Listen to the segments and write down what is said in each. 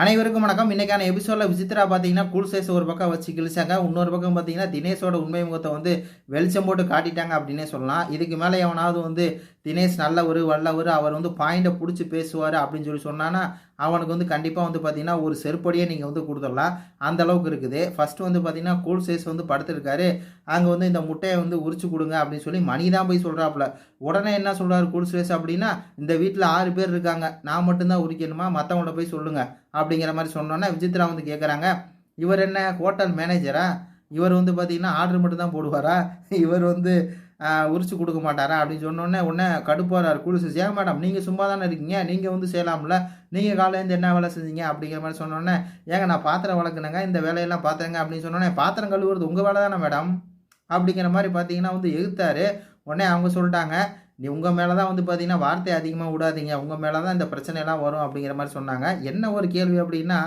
அனைவருக்கும் வணக்கம். இன்றைக்கான எபிசோடில் விசித்ரா பார்த்தீங்கன்னா கூல் சைஸ் ஒரு பக்கம் வச்சு கிழிச்சாங்க. இன்னொரு பக்கம் பார்த்தீங்கன்னா தினேஷோட உண்மை முகத்தை வந்து வெளிச்சம் போட்டு காட்டிட்டாங்க அப்படின்னே சொல்லலாம். இதுக்கு மேலே எவனாவது வந்து தினேஷ் நல்லவர் வல்லவர் அவர் வந்து பாயிண்டை பிடிச்சி பேசுவார் அப்படின்னு சொல்லி சொன்னான்னா அவனுக்கு வந்து கண்டிப்பாக வந்து பார்த்தீங்கன்னா ஒரு செருப்படியே நீங்கள் வந்து கொடுத்துடலாம். அந்த அளவுக்கு இருக்குது. ஃபஸ்ட்டு வந்து பார்த்தீங்கன்னா கூல் சைஸ் வந்து படுத்துருக்காரு. அங்கே வந்து இந்த முட்டையை வந்து உரிச்சு கொடுங்க அப்படின்னு சொல்லி மணி தான் போய் சொல்கிறாப்புல உடனே என்ன சொல்கிறாரு கூல் சைஸ் அப்படின்னா இந்த வீட்டில் ஆறு பேர் இருக்காங்க. நான் மட்டும்தான் உரிக்கணுமா? மற்றவங்கள்ட்ட போய் சொல்லுங்கள் அப்படிங்கிற மாதிரி சொன்னோன்னே விஜித்ரா வந்து கேட்குறாங்க இவர் என்ன ஹோட்டல் மேனேஜரா இவர் வந்து பார்த்தீங்கன்னா ஆர்டர் மட்டும் தான் போடுவாரா? இவர் வந்து உரிச்சு கொடுக்க மாட்டாரா அப்படின்னு சொன்னோடனே உடனே கடுப்பாரார் குளிச்சு ஏன் மேடம் நீங்கள் சும்மா தானே இருக்கீங்க? நீங்கள் வந்து செய்யலாம்ல நீங்கள் காலையிலேருந்து என்ன வேலை செஞ்சீங்க? அப்படிங்கிற மாதிரி சொன்னோடனே ஏங்க நான் பாத்திரம் வளர்க்குனேங்க இந்த வேலையெல்லாம் பாத்திரங்க அப்படின்னு சொன்னோடனே பாத்திரம் கழுவுறது உங்கள் வேலை தானே மேடம்? அப்படிங்கிற மாதிரி பார்த்தீங்கன்னா வந்து எதிர்த்தாரு உடனே அவங்க சொல்லிட்டாங்க நீ உங்கள் மேலே தான் வந்து பார்த்தீங்கன்னா வார்த்தை அதிகமாக விடாதீங்க. உங்கள் மேலே தான் இந்த பிரச்சனையெல்லாம் வரும் அப்படிங்கிற மாதிரி சொன்னாங்க. என்ன ஒரு கேள்வி அப்படின்னா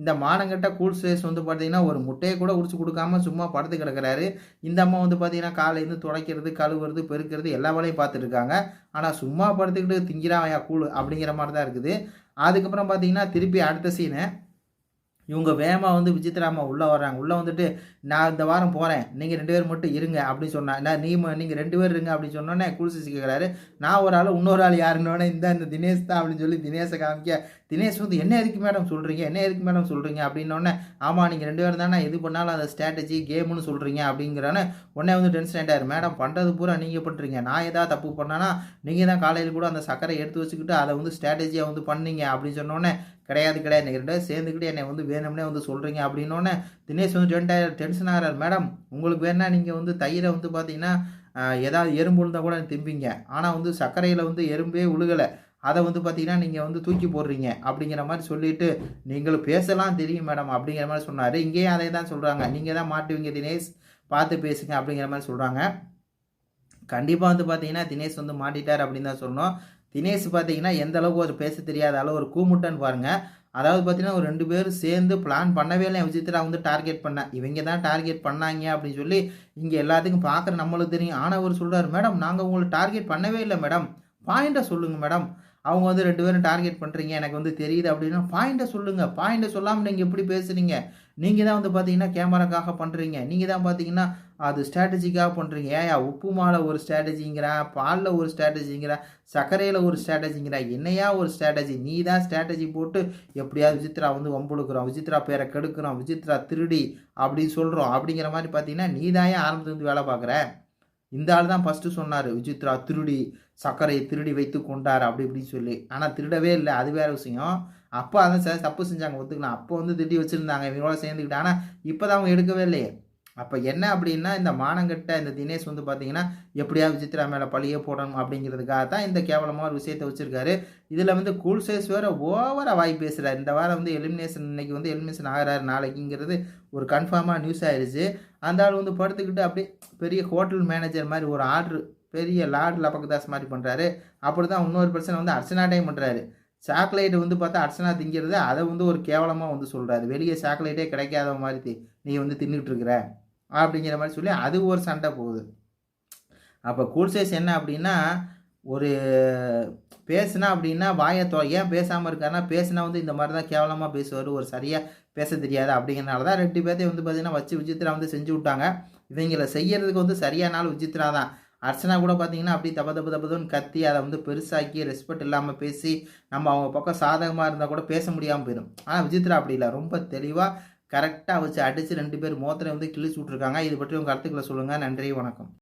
இந்த மானங்கட்ட கூல் ஸ்டேஸ் வந்து பார்த்தீங்கன்னா ஒரு முட்டையை கூட உடிச்சு கொடுக்காம சும்மா படுத்து கிடக்கிறாரு. இந்த அம்மா வந்து பார்த்தீங்கன்னா காலையிலேருந்து துடைக்கிறது கழுவுறது பெருக்கிறது எல்லா வேலையும் பார்த்துருக்காங்க ஆனால் சும்மா படுத்துக்கிட்டு திங்கிறான் கூழ் அப்படிங்கிற மாதிரி தான் இருக்குது. அதுக்கப்புறம் பார்த்தீங்கன்னா திருப்பி அடுத்த சீனு இவங்க வேகமாக வந்து விசித்திராமா உள்ளே வர்றாங்க. உள்ளே வந்துட்டு நான் இந்த வாரம் போகிறேன் நீங்கள் ரெண்டு பேர் மட்டும் இருங்க அப்படின்னு சொன்னேன் நான் நீ நீங்கள் ரெண்டு பேர் இருங்க அப்படின்னு சொன்னோன்னே குளிச்சு கேட்குறாரு நான் ஒரு ஆள் இன்னொரு ஆள் யாருன்னோடனே இந்த இந்த தினேஷ் தான் அப்படின்னு சொல்லி தினேஷை காமிக்க தினேஷ் வந்து என்ன எதுக்கு மேடம் சொல்கிறீங்க என்ன எதுக்கு மேடம் சொல்கிறீங்க அப்படின்னோடனே ஆமாம் நீங்கள் ரெண்டு பேரும் தானே எது பண்ணாலும் அந்த ஸ்ட்ராட்டஜி கேம்னு சொல்கிறீங்க அப்படிங்கிறோன்னே உடனே வந்து டென்ஷன் ஆகிட்டார் மேடம் பண்ணுறது பூரா நீங்கள் பண்ணுறீங்க நான் எதாவது தப்பு பண்ணேன்னா நீங்கள் தான் காலையில் கூட அந்த சக்கரை எடுத்து வச்சுக்கிட்டு அதை வந்து ஸ்ட்ராட்டஜியாக வந்து பண்ணீங்க அப்படின்னு சொன்னோன்னே கிடையாது கிடையாது. நீங்கள் ரெண்டு சேர்ந்துக்கிட்டு என்னை வந்து வேணும்னே வந்து சொல்கிறீங்க அப்படின்னோடனே தினேஷ் வந்து டென்ட் டென்ஷன் ஆகிறார். மேடம் உங்களுக்கு வேணா நீங்கள் வந்து தயிரை வந்து பார்த்தீங்கன்னா ஏதாவது எறும்பு விழுந்தால் கூட திம்பிங்க. ஆனால் வந்து சர்க்கரையில் வந்து எறும்பே உழுகலை. அதை வந்து பார்த்தீங்கன்னா நீங்கள் வந்து தூக்கி போடுறீங்க. அப்படிங்கிற மாதிரி சொல்லிட்டு நீங்கள் பேசலாம் தெரியும் மேடம். அப்படிங்கிற மாதிரி சொன்னார். இங்கேயும் அதே தான் சொல்கிறாங்க நீங்கள் தான் மாட்டுவீங்க தினேஷ். பார்த்து பேசுங்க. அப்படிங்கிற மாதிரி சொல்கிறாங்க கண்டிப்பாக வந்து பார்த்தீங்கன்னா தினேஷ் வந்து மாட்டிட்டார் அப்படின்னு தான் சொன்னோம் தினேஷ் பார்த்தீங்கன்னா எந்த அளவுக்கு ஒரு பேச தெரியாத அளவு ஒரு கூமுட்டன்னு பாருங்கள் அதாவது பார்த்தீங்கன்னா ஒரு ரெண்டு பேரும் சேர்ந்து பிளான் பண்ணவே இல்லை விசித்திரா வந்து டார்கெட் பண்ணேன். இவங்க தான் டார்கெட் பண்ணாங்க அப்படின்னு சொல்லி இங்கே எல்லாத்துக்கும் பார்க்குற நம்மளுக்கு தெரியும். ஆனால் அவர் சொல்கிறார் மேடம் நாங்கள் உங்களை டார்கெட் பண்ணவே இல்லை மேடம். பாயிண்ட்டை சொல்லுங்கள் மேடம். அவங்க வந்து ரெண்டு பேரும் டார்கெட் பண்ணுறீங்க எனக்கு வந்து தெரியுது அப்படின்னா பாயிண்ட்டை சொல்லுங்கள் பாயிண்ட்டை சொல்லாமல் நீங்கள் எப்படி பேசுகிறீங்க நீங்கள் தான் வந்து பார்த்தீங்கன்னா கேமராக்காக பண்ணுறீங்க நீங்கள் தான் பார்த்தீங்கன்னா அது ஸ்ட்ராட்டஜிக்காக பண்ணுறீங்க ஏயா உப்பு மாலை ஒரு ஸ்ட்ராட்டஜிங்கிறா பாலில் ஒரு ஸ்ட்ராட்டஜிங்கிறா சர்க்கரையில் ஒரு ஸ்ட்ராட்டஜிங்கிறா என்னையா ஒரு ஸ்ட்ராட்டஜி நீ தான் ஸ்ட்ராட்டஜி போட்டு எப்படியாவது விசித்ரா வந்து வம்புழுக்கிறோம். விசித்ரா பேரை கெடுக்கிறோம். விசித்ரா திருடி அப்படின்னு சொல்கிறோம் அப்படிங்கிற மாதிரி பார்த்தீங்கன்னா நீ தான் ஏன் ஆரம்பத்துலேருந்து வேலை பார்க்குற? இந்த ஆள் தான் ஃபஸ்ட்டு சொன்னார் விசித்ரா திருடி சர்க்கரையை திருடி வைத்து கொண்டார் அப்படி இப்படின்னு சொல்லி. ஆனால் திருடவே இல்லை. அது வேறு விஷயம். அப்போ அதை தப்பு செஞ்சாங்க ஒத்துக்கலாம் அப்போ வந்து திட்டி வச்சுருந்தாங்க இவங்களோட சேர்ந்துக்கிட்டு. ஆனால் இப்போ தான் அவங்க எடுக்கவே இல்லையே. அப்போ என்ன அப்படின்னா இந்த மானங்கட்ட இந்த தினேஷ் வந்து பார்த்தீங்கன்னா எப்படியா விசித்ரா மேலே பழியே போடணும் அப்படிங்கிறதுக்காக தான் இந்த கேவலமாக ஒரு விஷயத்தை வச்சுருக்காரு. இதில் வந்து கூல் சைஸ் வேறு ஓவராக வாய் பேசுகிறார் இந்த வாரம் வந்து எலிமினேஷன் இன்னைக்கு வந்து எலிமினேஷன் ஆகிறாரு நாளைக்குங்கிறது ஒரு கன்ஃபார்மாக நியூஸ் ஆயிடுச்சு அந்த ஆள் வந்து படுத்துக்கிட்டு அப்படியே பெரிய ஹோட்டல் மேனேஜர் மாதிரி ஒரு ஆர்டர் பெரிய லார்ட் பக்கதாஸ் மாதிரி பண்ணுறாரு அப்படி தான் இன்னொரு பிரச்சனை வந்து அர்ச்சனாட்டையும் பண்ணுறாரு சாக்லேட் வந்து பார்த்தா அர்ச்சனா திங்கிறது அதை வந்து ஒரு கேவலமாக வந்து சொல்கிறாரு வெளியே சாக்லேட்டே கிடைக்காத மாதிரி நீ வந்து தின்னுட்டு இருக்கிற அப்படிங்கிற மாதிரி சொல்லி அது ஒரு சண்டை போகுது. அப்போ கூல் சைஸ் என்ன அப்படின்னா ஒரு பேசுனா அப்படின்னா வாயை தோ ஏன் பேசாமல் இருக்காருன்னா பேசுனா வந்து இந்த மாதிரி தான் கேவலமாக பேசுவார் ஒரு சரியாக பேச தெரியாது அப்படிங்கிறனால தான் ரெண்டு பேர்த்தையும் வந்து பார்த்திங்கன்னா வச்சு விஜித்ரா வந்து செஞ்சு விட்டாங்க. இவங்களை செய்யறதுக்கு வந்து சரியான நாள் தான். அர்ச்சனா கூட பார்த்தீங்கன்னா அப்படி தப்ப தப்பு தப்புன்னு கத்தி அதை வந்து பெருசாக்கி ரெஸ்பெக்ட் இல்லாமல் பேசி நம்ம அவங்க பக்கம் சாதகமாக இருந்தால் கூட பேச முடியாமல் போயிடும். ஆனால் விஜித்ரா அப்படி இல்லை. ரொம்ப தெளிவாக கரெக்டாக வச்சு அடித்து ரெண்டு பேர் மோத்திரை வந்து கிழிச்சு விட்ருக்காங்க இது பற்றி உங்கள் கருத்துக்களை சொல்லுங்கள் நன்றி வணக்கம்.